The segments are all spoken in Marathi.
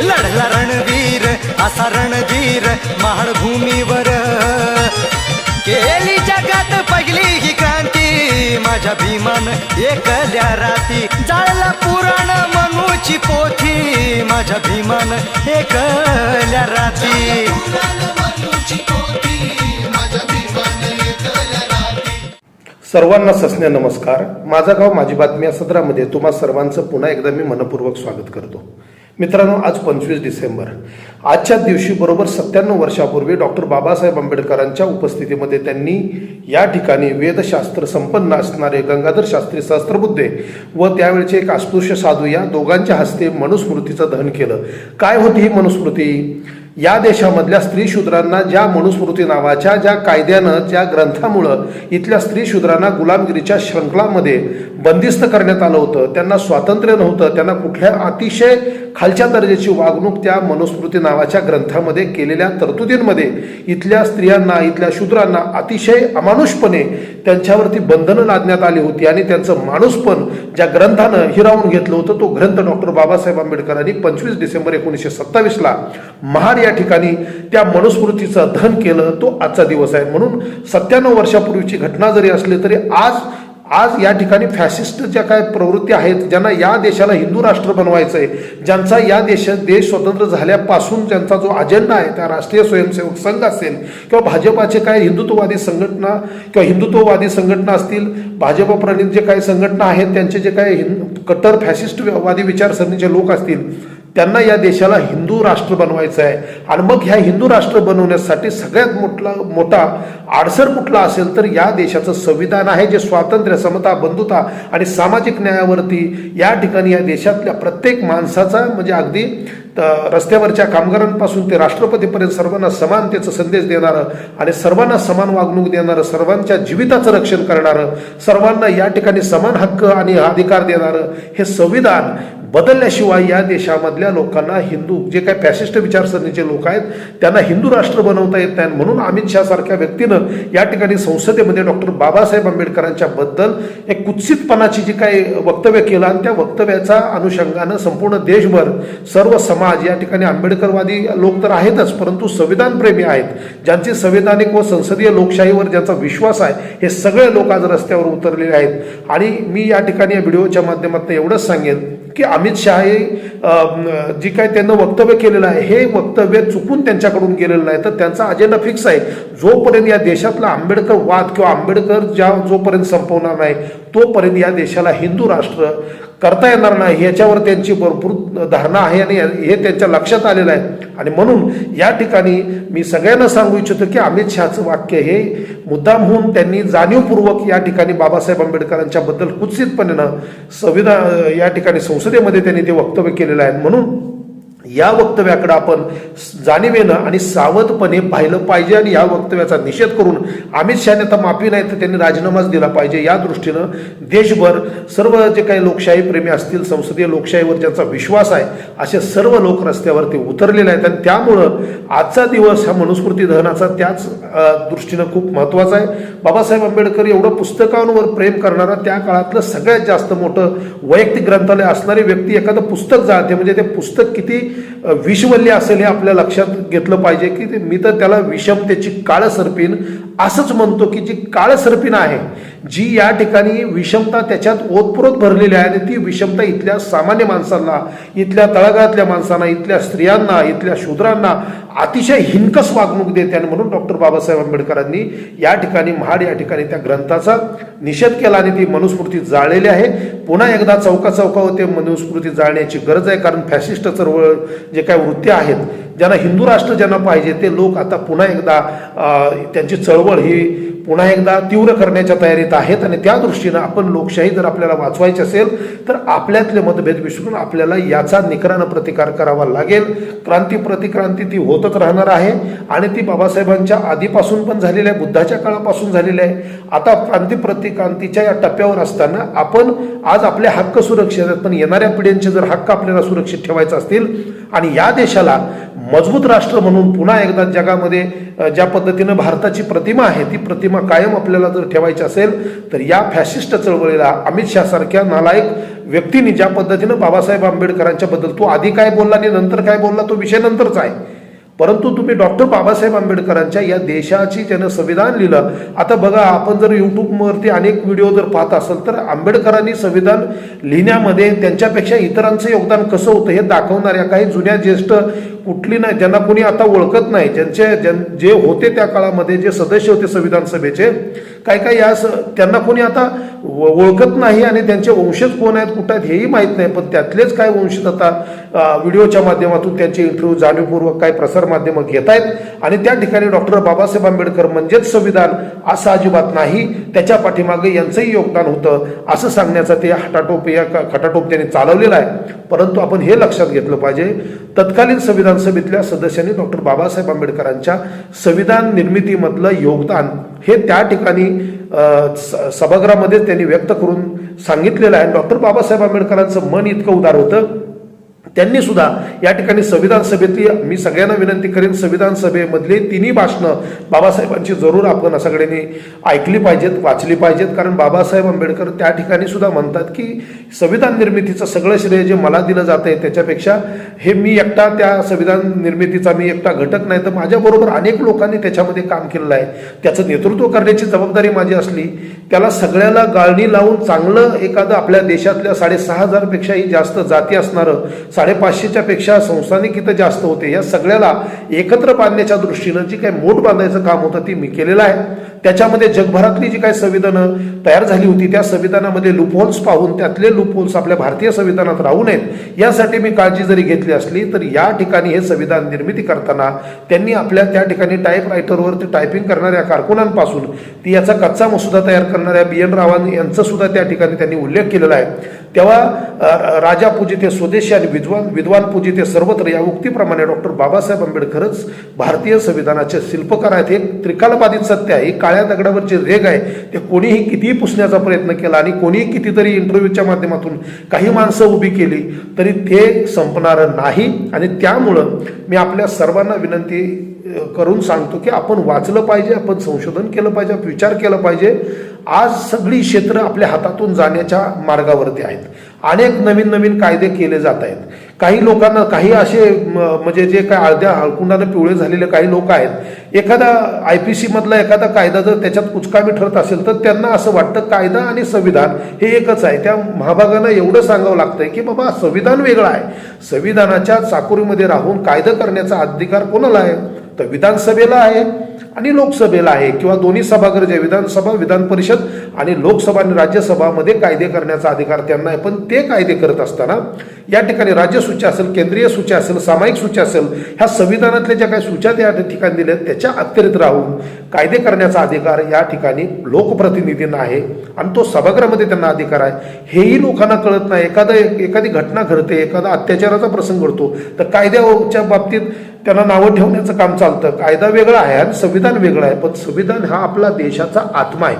लढला रणवीर असा रणधीर महाडभूमीवर. केली जगात पहिली ही क्रांती माझ्या भीमान एकल्या राती. जाळला पुराण मनूची पोथी माझ्या भीमान एकल्या राती. सर्वांना सस्ने नमस्कार. माझा गाव माझी बातमी या सदरामध्ये तुम्हा सर्वांचं पुन्हा एकदा मी मनपूर्वक स्वागत करतो. मित्रांनो आज पंचवीस डिसेंबर. आजच्या दिवशी बरोबर सत्त्याण्णव वर्षापूर्वी डॉक्टर बाबासाहेब आंबेडकरांच्या उपस्थितीमध्ये त्यांनी या ठिकाणी वेदशास्त्र संपन्न असणारे गंगाधर शास्त्री सहस्त्रबुद्धे व त्यावेळचे एक अस्पृश्य साधू या दोघांच्या हस्ते मनुस्मृतीचं दहन केलं. काय होती ही मनुस्मृती? या देशामधल्या स्त्री शूद्रांना ज्या मनुस्मृती नावाच्या ज्या कायद्यानं ज्या ग्रंथामुळं इथल्या स्त्री शूद्रांना गुलामगिरीच्या शृंखलामध्ये बंदिस्त करण्यात आलं होतं त्यांना स्वातंत्र्य नव्हतं त्यांना कुठल्या अतिशय खालच्या दर्जाची वागणूक त्या मनुस्मृती नावाच्या ग्रंथामध्ये केलेल्या तरतुदींमध्ये इथल्या स्त्रियांना इथल्या शूद्रांना अतिशय अमानुषपणे त्यांच्यावरती बंधनं लादण्यात आली होती आणि त्यांचं माणूसपण ज्या ग्रंथानं हिरावून घेतलं होतं तो ग्रंथ डॉक्टर बाबासाहेब आंबेडकरांनी पंचवीस डिसेंबर एकोणीसशे सत्तावीसला महाड या ठिकाणी त्या मनुस्मृतीचं दहन केलं. तो आजचा दिवस आहे. म्हणून सत्त्याण्णव वर्षापूर्वीची घटना जरी असली तरी आज आज या ठिकाणी फॅसिस्ट ज्या काय प्रवृत्ती आहेत ज्यांना या देशाला हिंदू राष्ट्र बनवायचं आहे ज्यांचा या देशात देश स्वतंत्र झाल्यापासून ज्यांचा जो अजेंडा आहे त्या राष्ट्रीय स्वयंसेवक संघ असेल किंवा भाजपाचे काय हिंदुत्ववादी संघटना किंवा हिंदुत्ववादी संघटना असतील भाजपप्रणित जे काही संघटना आहेत त्यांचे जे काही हिंद कट्टर फॅसिस्टवादी विचारसरणीचे लोक असतील त्यांना या देशाला हिंदू राष्ट्र बनवायचं आहे आणि मग ह्या हिंदू राष्ट्र बनवण्यासाठी सगळ्यात मोठला मोठा आडसर कुठला असेल तर या देशाचं संविधान आहे जे स्वातंत्र्य समता बंधुता आणि सामाजिक न्यायावरती या ठिकाणी या देशातल्या प्रत्येक माणसाचा म्हणजे अगदी रस्त्यावरच्या कामगारांपासून ते राष्ट्रपतीपर्यंत सर्वांना समानतेचा संदेश देणारं आणि सर्वांना समान वागणूक देणारं सर्वांच्या जीविताचं रक्षण करणारं सर्वांना या ठिकाणी समान हक्क आणि अधिकार देणारं हे संविधान बदलल्याशिवाय या देशामधल्या लोकांना हिंदू जे काही फॅसिस्ट विचारसरणीचे लोक आहेत त्यांना हिंदू राष्ट्र बनवता येत नाही. म्हणून अमित शहा सारख्या व्यक्तीनं या ठिकाणी संसदेमध्ये डॉक्टर बाबासाहेब आंबेडकरांच्या बद्दल एक कुत्सितपणाची जी काही वक्तव्य केलं आणि त्या वक्तव्याचा अनुषंगानं संपूर्ण देशभर सर्व समाज या ठिकाणी आंबेडकरवादी लोक तर आहेतच परंतु संविधानप्रेमी आहेत. ज्यांचे संविधानिक व संसदीय लोकशाहीवर ज्यांचा विश्वास आहे हे सगळे लोक आज रस्त्यावर उतरलेले आहेत. आणि मी या ठिकाणी या व्हिडिओच्या माध्यमातून एवढंच सांगेन की अमित शहा हे जी काय त्यांना वक्तव्य केलेलं आहे हे वक्तव्य चुकून त्यांच्याकडून गेलेलं नाही. तर त्यांचा अजेंडा फिक्स आहे. जोपर्यंत या देशातला आंबेडकर वाद किंवा आंबेडकर ज्या जोपर्यंत संपवणार नाही तोपर्यंत या देशाला हिंदू राष्ट्र करता येणार नाही याच्यावर त्यांची भरपूर धारणा आहे आणि हे त्यांच्या लक्षात आलेलं आहे. आणि म्हणून या ठिकाणी मी सगळ्यांना सांगू इच्छितो की अमित शहाचं वाक्य हे मुद्दाम होऊन त्यांनी जाणीवपूर्वक या ठिकाणी बाबासाहेब आंबेडकरांच्या बद्दल कुत्सितपणेनं संविधान या ठिकाणी संसदेमध्ये त्यांनी ते वक्तव्य केलेलं आहे. म्हणून या वक्तव्याकडे आपण जाणीवेनं आणि सावधपणे पाहिलं पाहिजे आणि या वक्तव्याचा निषेध करून अमित शहाने आता माफी नाही तर त्यांनी राजीनामाच दिला पाहिजे. या दृष्टीनं देशभर सर्व जे काही लोकशाही प्रेमी असतील संसदीय लोकशाहीवर ज्यांचा विश्वास आहे असे सर्व लोक रस्त्यावरती उतरलेले आहेत आणि त्यामुळं आजचा दिवस हा मनुस्मृती दहनाचा त्याच दृष्टीनं खूप महत्त्वाचा आहे. बाबासाहेब आंबेडकर एवढं पुस्तकांवर प्रेम करणारा त्या काळातलं सगळ्यात जास्त मोठं वैयक्तिक ग्रंथालय असणारी व्यक्ती एखादं पुस्तक जाळते म्हणजे ते पुस्तक किती विषवल्य असेल हे आपल्या लक्षात घेतलं पाहिजे की ते- मी तर त्याला विषमतेची काळ सरपीन असंच म्हणतो की जी काळसरपीन आहे जी या ठिकाणी विषमता त्याच्यात ओतप्रोत भरलेली आहे आणि ती विषमता इथल्या सामान्य माणसांना इथल्या तळागाळातल्या माणसांना इथल्या स्त्रियांना इथल्या शूद्रांना अतिशय हिनकस वागणूक देते आणि म्हणून डॉक्टर बाबासाहेब आंबेडकरांनी या ठिकाणी महाड या ठिकाणी त्या ग्रंथाचा निषेध केला आणि ती मनुस्मृती जाळलेली आहे. पुन्हा एकदा चौका चौकावर ते मनुस्मृती जाळण्याची गरज आहे कारण फॅसिस्ट चळवळ जे काही वृत्ती आहेत ज्यांना हिंदू राष्ट्र ज्यांना पाहिजे ते लोक आता पुन्हा एकदा त्यांची चळवळ ही पुन्हा एकदा तीव्र करण्याच्या तयारीत आहेत. आणि त्या दृष्टीनं आपण लोकशाही जर आपल्याला वाचवायची असेल तर आपल्यातले मतभेद विसरून आपल्याला याचा निकरानं प्रतिकार करावा लागेल. क्रांती प्रतिक्रांती ती होतच राहणार आहे. आणि ती बाबासाहेबांच्या आधीपासून पण झालेली आहे बुद्धाच्या काळापासून झालेली आहे. आता क्रांती प्रतिक्रांतीच्या या टप्प्यावर असताना आपण आज आज आपले हक्क सुरक्षित आहेत पण येणाऱ्या पिढ्यांचे जर हक्क आपल्याला सुरक्षित ठेवायचे असतील आणि या देशाला मजबूत राष्ट्र म्हणून पुन्हा एकदा जगामध्ये ज्या पद्धतीनं भारताची प्रतिमा आहे ती प्रतिमा कायम आपल्याला जर ठेवायची असेल तर या फॅसिस्ट चळवळीला अमित शहासारख्या नालायक व्यक्तीने ज्या पद्धतीनं बाबासाहेब आंबेडकरांच्याबद्दल तो आधी काय बोलला आणि नंतर काय बोलला तो विषय नंतरचा आहे. परंतु तुम्ही डॉक्टर बाबासाहेब आंबेडकरांच्या या देशाची ज्यानं संविधान लिहिलं. आता बघा आपण जर यूट्यूबवरती अनेक व्हिडिओ जर पाहत असाल तर आंबेडकरांनी संविधान लिहिण्यामध्ये त्यांच्यापेक्षा इतरांचं योगदान कसं होतं हे दाखवणाऱ्या काही जुन्या ज्येष्ठ कुठली नाही ज्यांना कोणी आता ओळखत नाही ज्यांचे ज्यां जे होते त्या काळामध्ये जे सदस्य होते संविधान सभेचे काय काय या स- त्यांना कोणी आता ओळखत नाही आणि त्यांचे वंशज कोण आहेत कुठं आहेत हेही माहीत नाही. पण त्यातलेच काय वंशज आता व्हिडिओच्या माध्यमातून त्यांचे इंटरव्ह्यू जाणीवपूर्वक काय प्रसारमाध्यमं घेत आहेत. आणि त्या ठिकाणी डॉक्टर बाबासाहेब आंबेडकर म्हणजेच संविधान असं अजिबात नाही. त्याच्या पाठीमागे यांचंही योगदान होतं. असं सांगण्याचा ते हटाटोप या खटाटोप त्यांनी चालवलेला आहे. परंतु आपण हे लक्षात घेतलं पाहिजे. तत्कालीन संविधान सभेतल्या सदस्यांनी डॉक्टर बाबासाहेब आंबेडकरांच्या संविधान निर्मितीमधलं योगदान हे त्या ठिकाणी सभागृहामध्ये त्यांनी व्यक्त करून सांगितलेलं आहे. डॉक्टर बाबासाहेब आंबेडकरांचं मन इतकं उदार होतं. त्यांनी सुद्धा या ठिकाणी संविधान सभेतली मी सगळ्यांना विनंती करेन संविधान सभेमधले तिन्ही भाषणं बाबासाहेबांची जरूर आपण सगळ्यांनी ऐकली पाहिजेत वाचली पाहिजेत. कारण बाबासाहेब आंबेडकर त्या ठिकाणी सुद्धा म्हणतात की संविधान निर्मितीचं सगळं श्रेय जे मला दिलं जातं आहे त्याच्यापेक्षा हे मी एकटा त्या संविधान निर्मितीचा मी एकटा घटक नाही. तर माझ्याबरोबर अनेक लोकांनी त्याच्यामध्ये काम केलेलं आहे. त्याचं नेतृत्व करण्याची जबाबदारी माझी असली त्याला सगळ्याला गाळणी लावून चांगलं एखादं आपल्या देशातल्या साडेसहा हजारपेक्षाही जास्त जाती असणारं साडेपाचशेच्या पेक्षा संस्थानिक इथं जास्त होते. या सगळ्याला एकत्र बांधण्याच्या दृष्टीनं जी काही मोठ बांधायचं काम होतं ती मी केलेलं आहे. त्याच्यामध्ये जगभरातली जी काही संविधानं तयार झाली होती त्या संविधानामध्ये लुपहोल्स पाहून त्यातले लुपहोल्स आपल्या भारतीय संविधानात राहू नयेत यासाठी मी काळजी जरी घेतली असली तर या ठिकाणी हे संविधान निर्मिती करताना त्यांनी आपल्या त्या ठिकाणी टाईप रायटरवर ते टायपिंग करणाऱ्या कारकुनांपासून ती याचा कच्चा मसुदा तयार करणाऱ्या बी एन रावान यांचा सुद्धा त्या ठिकाणी त्यांनी उल्लेख केलेला आहे. तेव्हा राजा पूजित हे स्वदेशी आणि विद्वान विद्वान पूजिते सर्वत्र या उक्तीप्रमाणे डॉक्टर बाबासाहेब आंबेडकरच भारतीय संविधानाचे शिल्पकार आहेत. हे त्रिकालबाधित सत्य आहे. काळ्या काळ्या जे रेग आहे. ते कोणीही कितीही पुसण्याचा प्रयत्न केला आणि कोणीही कितीतरी इंटरव्ह्यूच्या माध्यमातून काही माणसं उभी केली तरी ते संपणार नाही. आणि त्यामुळं मी आपल्या सर्वांना विनंती करून सांगतो की आपण वाचलं पाहिजे आपण संशोधन केलं पाहिजे विचार केला पाहिजे. आज सगळी क्षेत्र आपल्या हातातून जाण्याच्या मार्गावरती आहेत. अनेक नवीन नवीन कायदे केले जात आहेत. काही लोकांना काही असे म, म्हणजे जे काय अर्ध्या हळकुंडाने पिवळे झालेले काही लोक आहेत. एखादा आय पी सी मधला एखादा कायदा जर त्याच्यात कुचकामी ठरत असेल तर त्यांना असं वाटतं कायदा आणि संविधान हे एकच आहे. त्या महाभागानं एवढं सांगावं लागतंय की बाबा संविधान वेगळं आहे. संविधानाच्या चाकोरीमध्ये राहून कायदा करण्याचा अधिकार कोणाला आहे? तर विधानसभेला आहे. आणि लोकसभेला आहे किंवा दोन्ही सभागृह जे विधानसभा विधान परिषद आणि लोकसभा आणि राज्यसभामध्ये कायदे करण्याचा अधिकार त्यांना आहे. पण ते कायदे करत असताना या ठिकाणी राज्य सूची असेल केंद्रीय सूची असेल सामायिक सूची असेल ह्या संविधानातल्या ज्या काही सूच्या त्या ठिकाणी दिल्या आहेत, त्याच्या अखेरीत राहून कायदे करण्याचा अधिकार या ठिकाणी लोकप्रतिनिधींना आहे आणि तो सभागृहामध्ये त्यांना अधिकार आहे. हेही लोकांना कळत नाही. एखादा एखादी घटना घडते एखादा अत्याचाराचा प्रसंग घडतो तर कायद्याच्या बाबतीत त्यांना नावं ठेवण्याचं काम चालतं. कायदा वेगळा आहे आणि संविधान वेगळं आहे पण संविधान हा आपला देशाचा आत्मा आहे.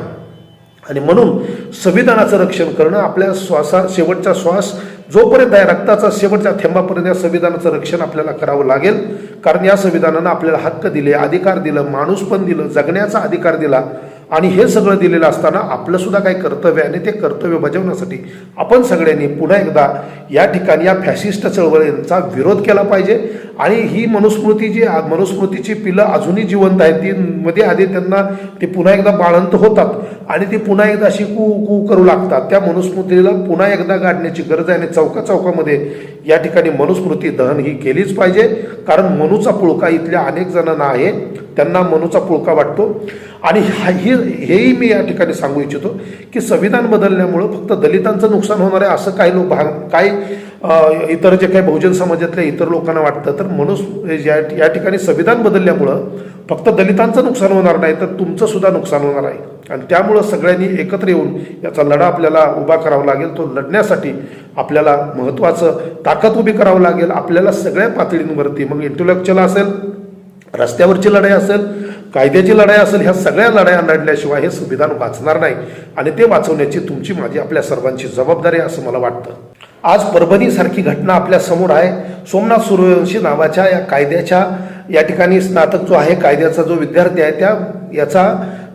आणि म्हणून संविधानाचं रक्षण करणं आपल्या श्वासा शेवटचा श्वास जोपर्यंत आहे रक्ताचा शेवटच्या थेंबापर्यंत या संविधानाचं रक्षण आपल्याला करावं लागेल कारण या संविधानानं आपल्याला हक्क दिले अधिकार दिलं माणूस पण दिलं जगण्याचा अधिकार दिला आणि हे सगळं दिलेलं असताना आपलं सुद्धा काही कर्तव्य आहे आणि ते कर्तव्य बजावण्यासाठी आपण सगळ्यांनी पुन्हा एकदा या ठिकाणी या फॅसिस्ट चळवळींचा विरोध केला पाहिजे. आणि ही मनुस्मृती जी मनुस्मृतीची पिलं अजूनही जिवंत आहेत ती मध्ये आधी त्यांना ते पुन्हा एकदा बाळंत होतात आणि ती पुन्हा एकदा अशी कू कू करू लागतात. त्या मनुस्मृतीला पुन्हा एकदा गाडण्याची गरज आहे आणि चौका चौकामध्ये या ठिकाणी मनुस्मृती दहन ही केलीच पाहिजे. कारण मनूचा पुळका इथल्या अनेक जणांना आहे. त्यांना मनूचा पुळका वाटतो. आणि हा- हे हेही मी या ठिकाणी सांगू इच्छितो की संविधान बदलल्यामुळं फक्त दलितांचं नुकसान होणार आहे असं काही लोक भाग काही इतर जे काही बहुजन समाजातल्या इतर लोकांना वाटतं तर म्हणून या या ठिकाणी संविधान बदलल्यामुळं फक्त दलितांचं नुकसान होणार नाही तर तुमचं सुद्धा नुकसान होणार आहे. आणि त्यामुळं सगळ्यांनी एकत्र येऊन याचा लढा आपल्याला उभा करावा लागेल तो लढण्यासाठी आपल्याला महत्त्वाचं ताकद उभी करावं लागेल आपल्याला सगळ्या पातळींवरती. मग इंटलेक्च्युअल असेल रस्त्यावरची लढाई असेल कायद्याची लढाई असेल ह्या सगळ्या लढाया लढल्याशिवाय हे संविधान वाचणार नाही. आणि ते वाचवण्याची तुमची माझी आपल्या सर्वांची जबाबदारी आहे असं मला वाटतं. आज परभणीसारखी घटना आपल्यासमोर आहे. सोमनाथ सूर्यवंशी नावाच्या या कायद्याच्या या ठिकाणी स्नातक जो आहे कायद्याचा जो विद्यार्थी आहे त्या याचा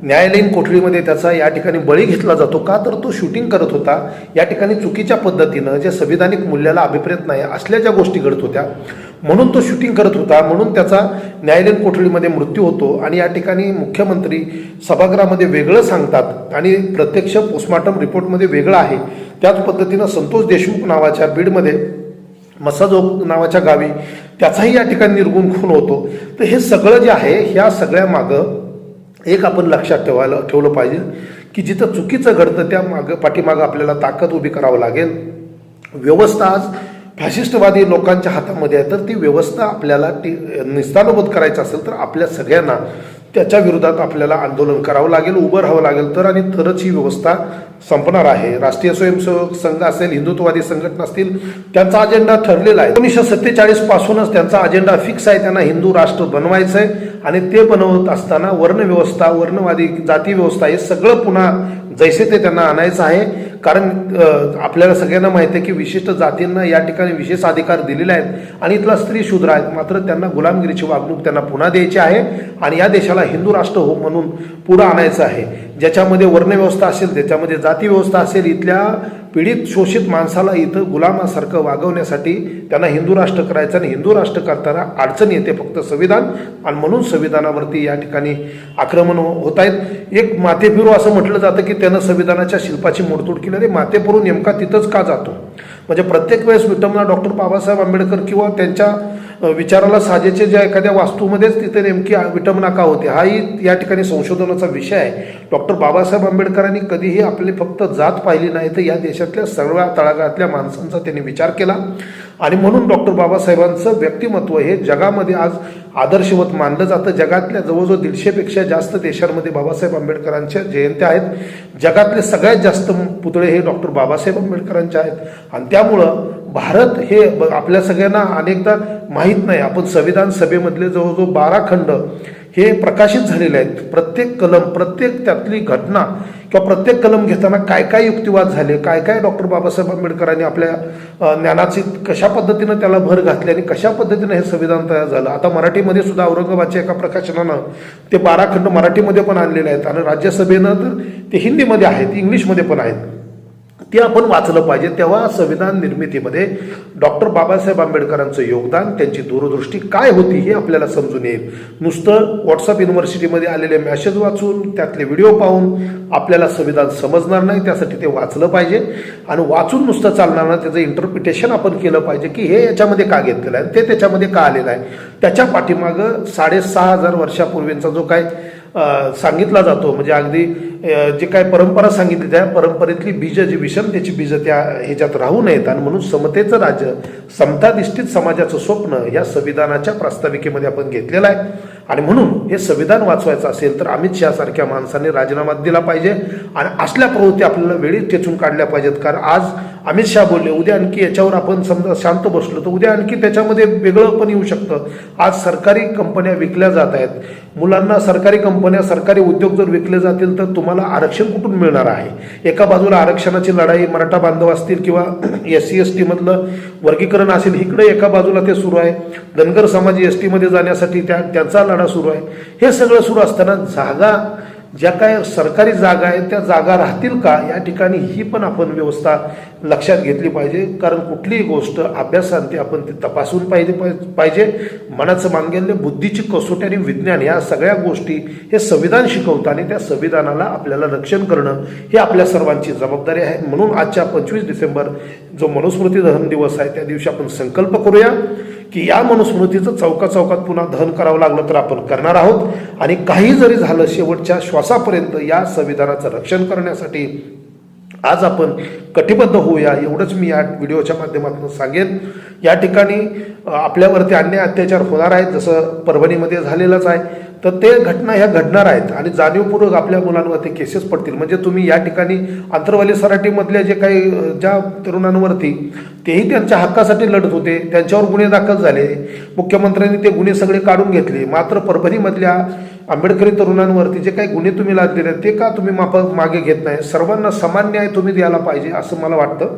न्यायालयीन कोठडीमध्ये त्याचा या ठिकाणी बळी घेतला जातो का? तर तो शूटिंग करत होता. या ठिकाणी चुकीच्या पद्धतीनं जे संविधानिक मूल्याला अभिप्रेत नाही असल्या ज्या गोष्टी घडत होत्या म्हणून तो शूटिंग करत होता म्हणून त्याचा न्यायालयीन कोठडीमध्ये मृत्यू होतो आणि या ठिकाणी मुख्यमंत्री सभागृहामध्ये वेगळं सांगतात आणि प्रत्यक्ष पोस्टमॉर्टम रिपोर्टमध्ये वेगळं आहे. त्याच पद्धतीनं संतोष देशमुख नावाच्या बीडमध्ये मसाजोग नावाच्या गावी त्याचाही या ठिकाणी निर्गुण खून होतो. तर हे सगळं जे आहे ह्या सगळ्या मागं एक आपण लक्षात ठेवायला ठेवलं पाहिजे की जिथं चुकीचं घडतं त्या मागं पाठीमागं आपल्याला ताकद उभी करावं लागेल. व्यवस्था आज फॅशिस्टवादी लोकांच्या हातामध्ये आहे तर ती व्यवस्था आपल्याला ती निस्तानबोध करायचं असेल तर आपल्या सगळ्यांना त्याच्या विरोधात आपल्याला आंदोलन करावं लागेल उभं राहावं लागेल. तर आणि तरच ही व्यवस्था संपणार आहे. राष्ट्रीय स्वयंसेवक संघ असेल हिंदुत्ववादी संघटना असतील त्यांचा अजेंडा ठरलेला आहे. एकोणीसशे सत्तेचाळीस पासूनच त्यांचा अजेंडा फिक्स आहे. त्यांना हिंदू राष्ट्र बनवायचं आहे आणि ते बनवत असताना वर्णव्यवस्था वर्णवादी जाती व्यवस्था हे सगळं पुन्हा जैसे ते त्यांना आणायचं आहे. कारण आपल्याला सगळ्यांना माहिती आहे की विशिष्ट जातींना या ठिकाणी विशेष अधिकार दिलेले आहेत आणि इथला स्त्री शूद्र आहेत. मात्र त्यांना गुलामगिरीची वागणूक त्यांना पुन्हा द्यायची आहे आणि या देशाला हिंदू राष्ट्र हो म्हणून पुढं आणायचं आहे. ज्याच्यामध्ये वर्णव्यवस्था असेल त्याच्यामध्ये जातीव्यवस्था असेल इथल्या पीडित शोषित माणसाला इथं गुलामासारखं वागवण्यासाठी त्यांना हिंदू राष्ट्र करायचं आणि हिंदू राष्ट्र करताना अडचण येते फक्त संविधान. आणि म्हणून संविधानावरती या ठिकाणी आक्रमण हो-, होत आहेत एक माथेफिरू असं म्हटलं जातं की त्यानं संविधानाच्या शिल्पाची मोडतोड केली. अरे माथेफिरू नेमका तिथंच का जातो? म्हणजे प्रत्येक वेळेस विटंबना डॉक्टर बाबासाहेब आंबेडकर किंवा त्यांच्या विचाराला साजेचे ज्या एखाद्या वास्तूमध्येच तिथे नेमकी विटंबना का होते हाही या ठिकाणी संशोधनाचा विषय आहे. डॉक्टर बाबासाहेब आंबेडकरांनी कधीही आपली फक्त जात पाहिली नाही तर या देशातल्या सर्व तळागाळातल्या माणसांचा त्यांनी विचार केला. आणि म्हणून डॉक्टर बाबासाहेबांचं व्यक्तिमत्व हे जगामध्ये आज आदर्शवत मानलं जातं. जगातल्या जवळजवळ दीडशेपेक्षा जास्त देशांमध्ये बाबासाहेब आंबेडकरांच्या जयंत्या आहेत. जगातले सगळ्यात जास्त पुतळे हे डॉक्टर बाबासाहेब आंबेडकरांचे आहेत. आणि त्यामुळं भारत हे ब- आपल्या सगळ्यांना अनेकदा माहीत नाही. आपण संविधान सभेमधले जवळजवळ बारा खंड हे प्रकाशित झालेले आहेत. प्रत्येक कलम प्रत्येक त्यातली घटना किंवा प्रत्येक कलम घेताना काय काय युक्तिवाद झाले काय काय डॉक्टर बाबासाहेब आंबेडकरांनी आपल्या ज्ञानाची कशा पद्धतीनं त्याला भर घातली आणि कशा पद्धतीनं हे संविधान तयार झालं. आता मराठीमध्ये सुद्धा औरंगाबादच्या एका प्रकाशनानं ते बारा खंड मराठीमध्ये पण आणलेले आहेत आणि राज्यसभेनं तर ते हिंदीमध्ये आहेत इंग्लिशमध्ये पण आहेत. ते आपण वाचलं पाहिजे. तेव्हा संविधान निर्मितीमध्ये डॉक्टर बाबासाहेब आंबेडकरांचं योगदान त्यांची दूरदृष्टी काय होती हे आपल्याला समजून येईल. नुसतं व्हॉट्सअप युनिव्हर्सिटीमध्ये आलेले मॅसेज वाचून त्यातले व्हिडिओ पाहून आपल्याला संविधान समजणार नाही त्यासाठी ते वाचलं पाहिजे. आणि वाचून नुसतं चालणार नाही त्याचं इंटरप्रिटेशन आपण केलं पाहिजे की हे याच्यामध्ये का घेतलेलं आहे ते त्याच्यामध्ये का आलेलं आहे. त्याच्या पाठीमागं साडेसहा हजार वर्षापूर्वींचा जो काय सांगितला जातो. म्हणजे अगदी जे काय परंपरा सांगितली त्या परंपरेतली बीज जी विषमतेची बीज त्या ह्याच्यात राहू नयेत. आणि म्हणून समतेचं राज्य समताधिष्ठित समाजाचं स्वप्न या संविधानाच्या प्रास्ताविकेमध्ये आपण घेतलेलं आहे. आणि म्हणून हे संविधान वाचवायचं असेल तर अमित शहासारख्या माणसाने राजीनामा दिला पाहिजे. आणि असल्या प्रवृत्ती आपल्याला वेळी टेचून काढल्या पाहिजेत. कारण आज अमित शहा बोलले उद्या आणखी याच्यावर आपण समजा शांत बसलो तर उद्या आणखी त्याच्यामध्ये वेगळं पण येऊ शकतं. आज सरकारी कंपन्या विकल्या जात आहेत. मुलांना सरकारी कंपन्या सरकारी उद्योग जर विकले जातील तर तुम्हाला आरक्षण कुठून मिळणार आहे? एका बाजूला आरक्षणाची लढाई मराठा बांधव असतील किंवा एस सी एस टीमधलं वर्गीकरण असेल इकडे एका बाजूला ते सुरू आहे. धनगर समाज एस टीमध्ये जाण्यासाठी त्या त्यांचा लढा सुरू आहे. हे सगळं सुरू असताना जागा ज्या काय सरकारी जागा आहेत त्या जागा राहतील का? या ठिकाणी ही पण आपण व्यवस्था लक्षात घेतली पाहिजे. कारण कुठलीही गोष्ट अभ्यासांती आपण ती तपासून पाहिजे पाहिजे. मनाचं मांगल्य बुद्धीची कसोटी आणि विज्ञान या सगळ्या गोष्टी हे संविधान शिकवतं आणि त्या संविधानाला आपल्याला रक्षण करणं हे आपल्या सर्वांची जबाबदारी आहे. म्हणून आजच्या पंचवीस डिसेंबर जो मनुस्मृती दहन दिवस आहे त्या दिवशी आपण संकल्प करूया. की या मनुस्मृतीचं चौका चौकात पुन्हा दहन करावं लागलं तर आपण करणार आहोत. आणि काही जरी झालं शेवटच्या श्वासापर्यंत या संविधानाचं रक्षण करण्यासाठी आज आपण कटिबद्ध होऊया एवढंच मी या व्हिडिओच्या माध्यमातून सांगेन. या ठिकाणी आपल्यावरती अन्याय अत्याचार होणार आहेत जसं परभणीमध्ये झालेलंच आहे. तर ते घटना ह्या घडणार आहेत आणि जाणीवपूर्वक आपल्या मुलांवरती केसेस पडतील. म्हणजे तुम्ही या ठिकाणी आंतरवाली सराटीमधल्या जे काही ज्या तरुणांवरती तेही त्यांच्या हक्कासाठी लढत होते त्यांच्यावर गुन्हे दाखल झाले. मुख्यमंत्र्यांनी ते गुन्हे सगळे काढून घेतले. मात्र परभणीमधल्या आंबेडकरी तरुणांवरती जे काही गुन्हे तुम्ही लादलेले आहेत ते का तुम्ही माप मागे घेत नाही? सर्वांना समान न्याय तुम्ही द्यायला पाहिजे असं मला वाटतं.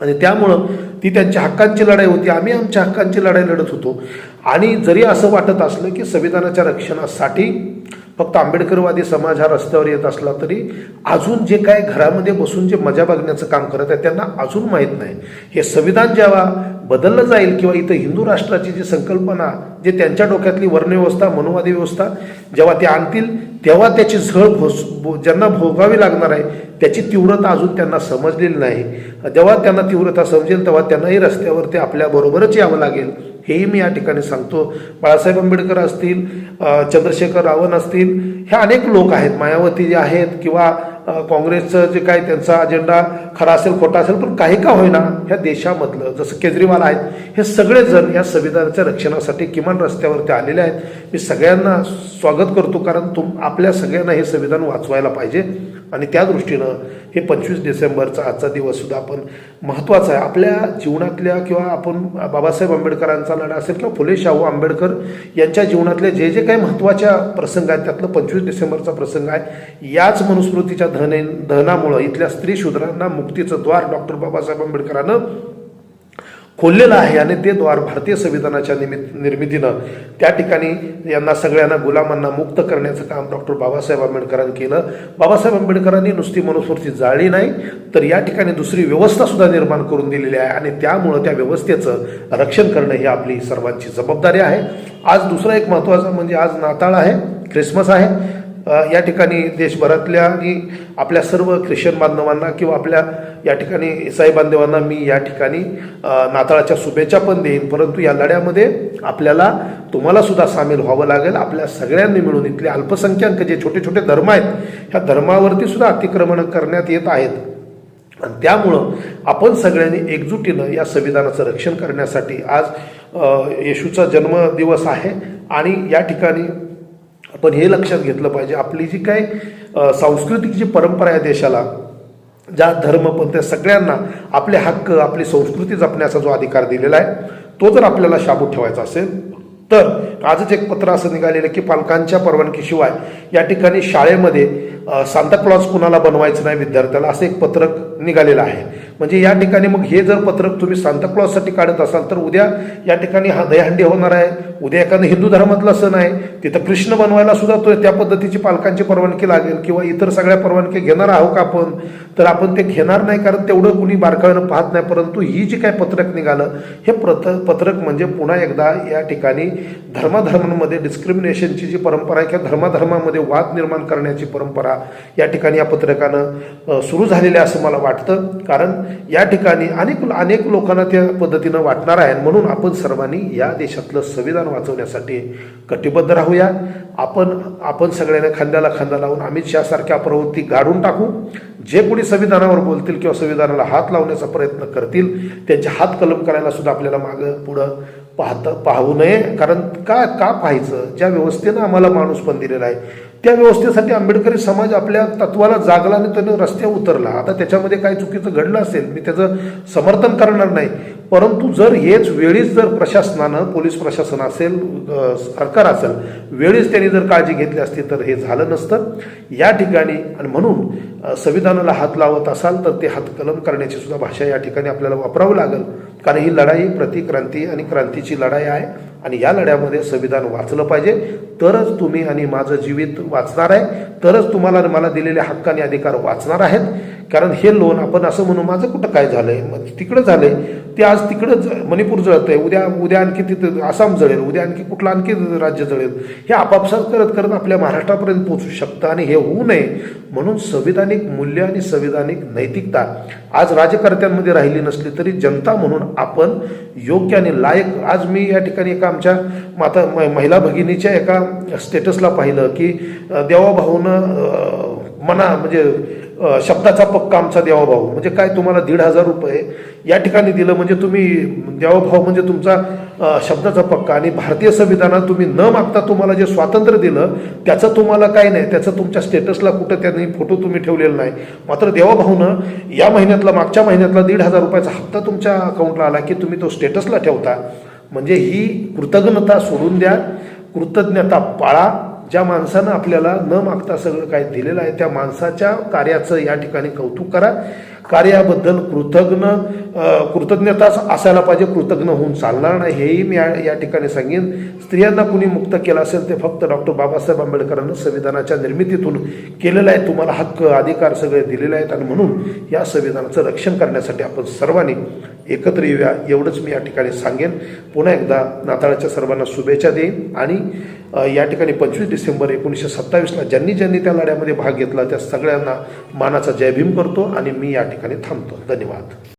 आणि त्यामुळं ती त्यांच्या हक्कांची लढाई होती. आम्ही आमच्या हक्कांची लढाई लढत होतो. आणि जरी असं वाटत असलं की संविधानाच्या रक्षणासाठी फक्त आंबेडकरवादी समाज हा रस्त्यावर येत असला तरी अजून जे काय घरामध्ये बसून जे मजा बघण्याचं काम करत आहे त्यांना अजून माहीत नाही. हे संविधान जेव्हा बदललं जाईल किंवा इथं हिंदू राष्ट्राची जी संकल्पना जे त्यांच्या डोक्यातली वर्णव्यवस्था मनुवादी व्यवस्था जेव्हा ते आणतील तेव्हा त्याची झळ भोस भो- ज्यांना भोगावी लागणार आहे त्याची तीव्रता अजून त्यांना समजलेली नाही. जेव्हा त्यांना तीव्रता समजेल तेव्हा त्यांनाही रस्त्यावरती आपल्याबरोबरच यावं लागेल. हेही मी या ठिकाणी सांगतो. बाळासाहेब आंबेडकर असतील चंद्रशेखर रावण असतील हे अनेक लोक आहेत मायावती जे आहेत किंवा काँग्रेसचं जे काय त्यांचा अजेंडा खरा असेल खोटा असेल पण काही का होईना ह्या देशामधलं जसं केजरीवाल आहेत हे सगळेजण या संविधानाच्या रक्षणासाठी किमान रस्त्यावरती आलेले आहेत. मी सगळ्यांना स्वागत करतो कारण तुम आपल्या सगळ्यांना हे संविधान वाचवायला पाहिजे. आणि त्या दृष्टीनं हे पंचवीस डिसेंबरचा आजचा दिवससुद्धा आपण महत्त्वाचा आहे. आपल्या जीवनातल्या किंवा आपण बाबासाहेब आंबेडकरांचा लढा असेल किंवा फुले शाहू आंबेडकर यांच्या जीवनातले जे जे काही महत्त्वाच्या प्रसंग आहेत त्यातलं पंचवीस डिसेंबरचा प्रसंग आहे. याच मनुस्मृतीच्या धने दहनामुळं इथल्या स्त्री शूद्रांना मुक्तीचं द्वार डॉक्टर बाबासाहेब आंबेडकरांनं खोललेलं आहे आणि ते द्वार भारतीय संविधानाच्या निमित्त निर्मितीनं त्या ठिकाणी यांना सगळ्यांना गुलामांना मुक्त करण्याचं काम डॉक्टर बाबासाहेब आंबेडकरांनी केलं. बाबासाहेब आंबेडकरांनी नुसती मनुस्मृती जाळली नाही तर या ठिकाणी दुसरी व्यवस्थासुद्धा निर्माण करून दिलेली आहे आणि त्यामुळं त्या व्यवस्थेचं रक्षण करणं ही आपली सर्वांची जबाबदारी आहे. आज दुसरा एक महत्त्वाचा म्हणजे आज नाताळ आहे ख्रिसमस आहे. या ठिकाणी देशभरातल्या आणि आपल्या सर्व ख्रिश्चन बांधवांना किंवा आपल्या या ठिकाणी ईसाई बांधवांना मी या ठिकाणी नाताळाच्या शुभेच्छा पण देईन. परंतु या लढ्यामध्ये आपल्याला तुम्हाला सुद्धा सामील व्हावं लागेल. आपल्या सगळ्यांनी मिळून इथले अल्पसंख्याक जे छोटे छोटे धर्म आहेत ह्या धर्मावरती सुद्धा अतिक्रमण करण्यात येत आहेत. आणि त्यामुळं आपण सगळ्यांनी एकजुटीनं या संविधानाचं रक्षण करण्यासाठी आज येशूचा जन्मदिवस आहे. आणि या ठिकाणी आपण हे लक्षात घेतलं पाहिजे. आपली जी काय सांस्कृतिक जी परंपरा आहे देशाला ज्या धर्म पण त्या सगळ्यांना आपले हक्क आपली संस्कृती जपण्याचा जो अधिकार दिलेला आहे तो जर आपल्याला शाबूत ठेवायचा असेल तर आजच एक पत्र असं निघालेलं की पालकांच्या परवानगीशिवाय या ठिकाणी शाळेमध्ये सांताक्लॉज कुणाला बनवायचं नाही विद्यार्थ्याला असं एक पत्रक निघालेलं आहे. म्हणजे या ठिकाणी मग हे जर पत्रक तुम्ही सांताक्लॉजसाठी काढत असाल तर उद्या या ठिकाणी हा दहीहंडी होणार आहे. उद्या एखादं हिंदू धर्मातला सण आहे. तिथं कृष्ण बनवायला सुद्धा तो त्या पद्धतीची पालकांची परवानगी लागेल किंवा इतर सगळ्या परवानगी घेणार आहोत का आपण? तर आपण ते घेणार नाही कारण तेवढं कुणी बारकाव्यानं पाहत नाही. परंतु ही जी काय पत्रक निघालं हे प्रत पत्रक म्हणजे पुन्हा एकदा या ठिकाणी धर्माधर्मांमध्ये डिस्क्रिमिनेशनची जी परंपरा आहे किंवा धर्माधर्मामध्ये वाद निर्माण करण्याची परंपरा या ठिकाणी या पत्रकानं सुरू झालेली असं मला वाटतं. वाटतं. कारण या ठिकाणी अनेक अनेक लोकांना त्या पद्धतीनं वाटणार आहे. म्हणून आपण सर्वांनी या देशातलं संविधान वाचवण्यासाठी कटिबद्ध राहूया. आपण आपण सगळ्यांना खांद्याला खांदा लावून अमित शहासारख्या प्रवृत्ती गाडून टाकू. जे कोणी संविधानावर बोलतील किंवा संविधानाला हात लावण्याचा प्रयत्न करतील त्यांचे हात कलम करायला सुद्धा आपल्याला मागं पुढं पाहता पाहू नये. कारण का का पाहायचं? ज्या व्यवस्थेनं आम्हाला माणूस पण दिलेला आहे. त्या व्यवस्थेसाठी आंबेडकरी समाज आपल्या तत्वाला जागला आणि त्यानं रस्त्यावर उतरला. आता त्याच्यामध्ये काही चुकीचं घडलं असेल मी त्याचं समर्थन करणार नाही. परंतु जर हेच वेळीच जर प्रशासनानं पोलीस प्रशासन असेल सरकार असेल वेळीच त्यांनी जर काळजी घेतली असती तर हे झालं नसतं. या ठिकाणी आणि म्हणून संविधानाला हात लावत असाल तर ते हातकलम करण्याची सुद्धा भाषा या ठिकाणी आपल्याला वापरावं लागेल. कारण ही लढाई प्रतिक्रांती आणि क्रांतीची लढाई आहे आणि या लढ्यामध्ये संविधान वाचलं पाहिजे. तरच तुम्ही आणि माझं जीवित वाचणार आहे. तरच तुम्हाला मला दिलेले हक्क आणि अधिकार वाचणार आहेत. कारण हे लोन आपण असं म्हणू माझं कुठं काय झालंय? मग तिकडं झालंय. ते आज तिकडं मणिपूर जळतं आहे उद्या उद्या आणखी तिथं आसाम जळेल. उद्या आणखी कुठलं आणखी राज्य जळेल. हे आपापसात करत करत आपल्या महाराष्ट्रापर्यंत पोहोचू शकतं आणि हे होऊ नये. म्हणून संविधानिक मूल्य आणि संविधानिक नैतिकता आज राजकर्त्यांमध्ये राहिली नसली तरी जनता म्हणून आपण योग्य आणि लायक आज मी या ठिकाणी एका आमच्या माता महिला भगिनीच्या एका स्टेटसला पाहिलं की देवाभाऊनं मना म्हणजे शब्दाचा पक्का आमचा देवाभाऊ म्हणजे काय तुम्हाला दीड हजार रुपये या ठिकाणी दिलं म्हणजे तुम्ही देवाभाऊ म्हणजे तुमचा शब्दाचा पक्का. आणि भारतीय संविधानात तुम्ही न मागता तुम्हाला जे स्वातंत्र्य दिलं त्याचं तुम्हाला काही नाही. त्याचं तुमच्या स्टेटसला कुठं त्यांनी फोटो तुम्ही ठेवलेला नाही. मात्र देवाभाऊनं या महिन्यातला मागच्या महिन्यातला दीड हजार रुपयाचा हप्ता तुमच्या अकाउंटला आला की तुम्ही तो स्टेटसला ठेवता. म्हणजे ही कृतज्ञता सोडून द्या. कृतज्ञता पाळा. ज्या माणसानं आपल्याला न मागता सगळं काय दिलेलं आहे त्या माणसाच्या कार्याचं या ठिकाणी कौतुक करा. कार्याबद्दल कृतज्ञ कृतज्ञताच कृतज्ञता असायला पाहिजे कृतज्ञ होऊन चालणार नाही हेही मी या या ठिकाणी सांगेन. स्त्रियांना कुणी मुक्त केलं असेल ते फक्त डॉक्टर बाबासाहेब आंबेडकरांनी संविधानाच्या निर्मितीतून केलेलं आहे. तुम्हाला हक्क अधिकार सगळे दिलेले आहेत आणि म्हणून या संविधानाचं रक्षण करण्यासाठी आपण सर्वांनी एकत्र येऊया. एवढंच मी या ठिकाणी सांगेन. पुन्हा एकदा नाताळाच्या सर्वांना शुभेच्छा देईन आणि या ठिकाणी पंचवीस डिसेंबर एकोणीसशे सत्तावीसला ज्यांनी ज्यांनी त्या लढ्यामध्ये भाग घेतला त्या सगळ्यांना मानाचा जयभीम करतो आणि मी या ठिकाणी थांबतो. धन्यवाद.